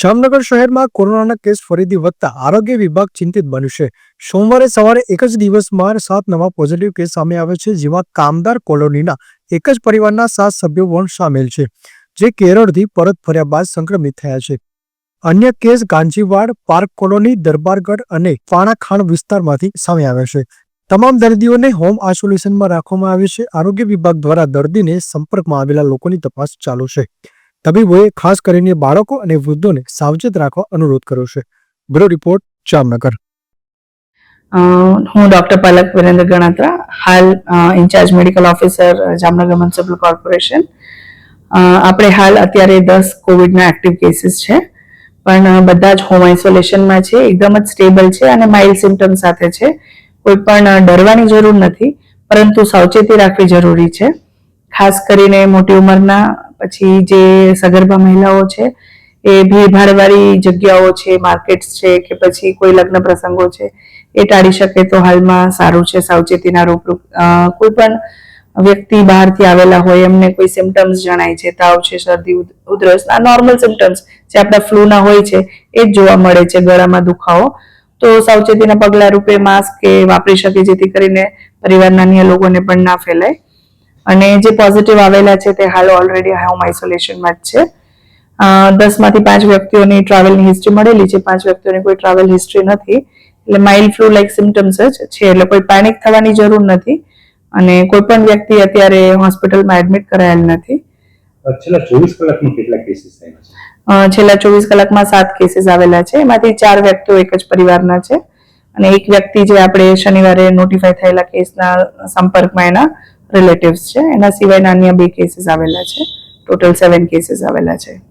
જામનગર શહેરમાં કોરોનાના કેસ ફરીથી વધતા આરોગ્ય વિભાગ ચિંતિત બન્યું છે. સોમવારે સવારે એક જ દિવસમાં સાત નવા પોઝિટિવ કેસ સામે આવ્યા છે, જેમાં કામદાર કોલોનીના એક જ પરિવારના સાત સભ્યો પણ સામેલ છે, જે કેરળથી પરત ફર્યા બાદ સંક્રમિત થયા છે. અન્ય case Ganjiwad park colony, Darbargadh અને પાણાખાણ વિસ્તારમાંથી સામે આવ્યા છે. તમામ દર્દીઓને હોમ આઇસોલેશનમાં રાખવામાં આવે છે. આરોગ્ય વિભાગ દ્વારા દર્દીને સંપર્કમાં આવેલા લોકોની તપાસ ચાલુ છે. તબીબોએ ખાસ કરીને બાળકો અને વૃદ્ધોને સાવચેત રાખવા અનુરોધ કર્યો છે. Bureau report, Jamnagar. હું ડોક્ટર પલક વિરેન્દ્ર ગણાત્રા, હાલ incharge medical officer, Jamnagar municipal corporation. આપણે હાલ અત્યારે દસ કોવિડના એક્ટિવ કેસીસ છે, પણ બધા જ હોમ આઇસોલેશનમાં છે, એકદમ જ સ્ટેબલ છે અને માઇલ્ડ સિમ્ટમ સાથે છે. કોઈ પણ ડરવાની જરૂર નથી, પરંતુ સાવચેતી રાખવી જરૂરી છે. ખાસ કરીને મોટી ઉંમરના પછી જે સગર્ભા મહિલાઓ છે, એ ભીડભાડવાળી જગ્યાઓ છે, માર્કેટ્સ છે કે પછી કોઈ લગ્ન પ્રસંગો છે, એ ટાળી શકે તો હાલમાં સારું છે, સાવચેતીના રૂપરૂપ. કોઈ પણ વ્યક્તિ બહારથી આવેલા હોય, એમને કોઈ સિમ્ટમ્સ જણાય છે, તાવ છે, શરદી ઉધરસ, આ નોર્મલ સિમ્ટમ્સ જે આપણા ફ્લૂના હોય છે, એ જ જોવા મળે છે, ગળામાં દુખાવો. તો સાવચેતીના પગલા રૂપે માસ્ક કે વાપરી શકે, જેથી કરીને પરિવારના અન્ય લોકોને પણ ના ફેલાય. અને જે પોઝિટિવ આવેલા છે તે હાલ ઓલરેડી હોમ આઇસોલેશનમાં જ છે. દસમાંથી પાંચ વ્યક્તિઓની ટ્રાવેલની હિસ્ટ્રી મળેલી છે. પાંચ વ્યક્તિઓની કોઈ ટ્રાવેલ હિસ્ટ્રી નથી. એટલે માઇલ્ડ ફ્લૂ લાઇક સિમ્ટમ્સ જ છે. એટલે કોઈ પેનિક થવાની જરૂર નથી. અને કોઈ પણ વ્યક્તિ અત્યારે હોસ્પિટલમાં એડમિટ કરાયેલ નથી. છેલ્લા ચોવીસ કલાકમાં કેટલા કેસીસ થયા છે? છેલ્લા ચોવીસ કલાકમાં સાત કેસીસ આવેલા છે. એમાંથી ચાર વ્યક્તિઓ એક જ પરિવારના છે. અને એક વ્યક્તિ જે આપણે શનિવારે નોટિફાઈ થયેલા કેસના સંપર્કમાં એના રિલેટિવ્સ છે. એના સિવાયના અન્ય બે કેસીસ આવેલા છે. ટોટલ સેવન કેસીસ આવેલા છે.